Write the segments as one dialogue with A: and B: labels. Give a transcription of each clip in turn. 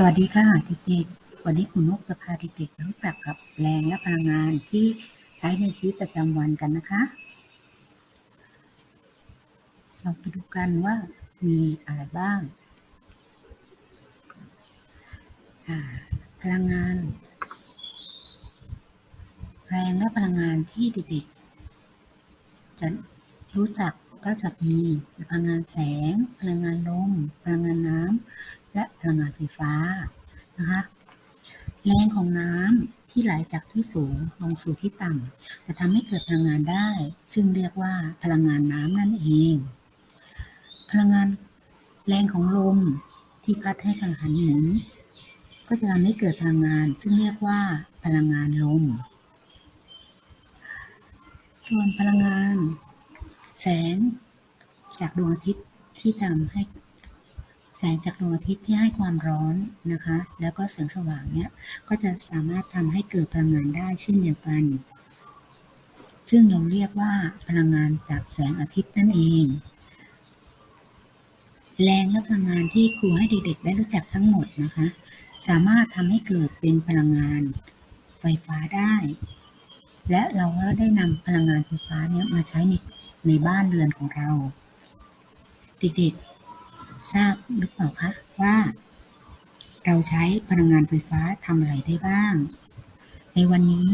A: สวัสดีค่ะเด็กๆวันนี้คุณนกจะพาเด็กๆรู้จักกับแรงและพลังงานที่ใช้ในชีวิตประจำวันกันนะคะ เราไปดูกันว่ามีอะไรบ้าง พลังงาน แรงและพลังงานที่เด็กๆจะรู้จักก็จะมีพลังงานแสง พลังงานลม พลังงานน้ำ และพลังงานไฟฟ้านะคะแรงของน้ำที่ไหลจากที่สูงลงสู่ที่ต่ำจะทำให้เกิดพลังงานได้ ซึ่งเรียกว่าพลังงานน้ำนั่นเอง พลังงานแรงของลมที่พัดให้กังหันหมุนก็จะทำให้เกิดพลังงาน ซึ่งเรียกว่าพลังงานลม ส่วนพลังงาน แสงจากดวงอาทิตย์ที่ทำให้ แสงจากดวงอาทิตย์ที่ให้ความร้อนนะคะ แล้วก็แสงสว่างเนี้ยก็จะสามารถทำให้เกิดพลังงานได้เช่นเดียวกัน ซึ่งเราเรียกว่าพลังงานจากแสงอาทิตย์นั่นเอง แรงและพลังงานที่ครูให้เด็กๆได้รู้จักทั้งหมดนะคะ สามารถทำให้เกิดเป็นพลังงานไฟฟ้าได้ และเราก็ได้นำพลังงานไฟฟ้าเนี้ยมาใช้ในในบ้านเรือนของเรา เด็กๆ ทราบหรือเปล่าคะว่า เราใช้พลังงานไฟฟ้าทำอะไรได้บ้าง ในวันนี้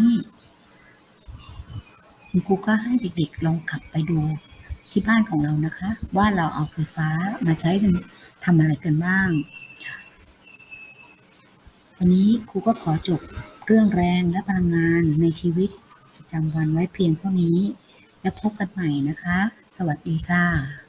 A: คุณครูก็ให้เด็กๆลองกลับไปดูที่บ้านของเรานะคะ ว่าเราเอาไฟฟ้ามาใช้ทำอะไรกันบ้าง วันนี้ครูก็ขอจบเรื่องแรงและพลังงานในชีวิตประจำวันไว้เพียงเท่านี้ แล้วพบกันใหม่นะคะ สวัสดีค่ะ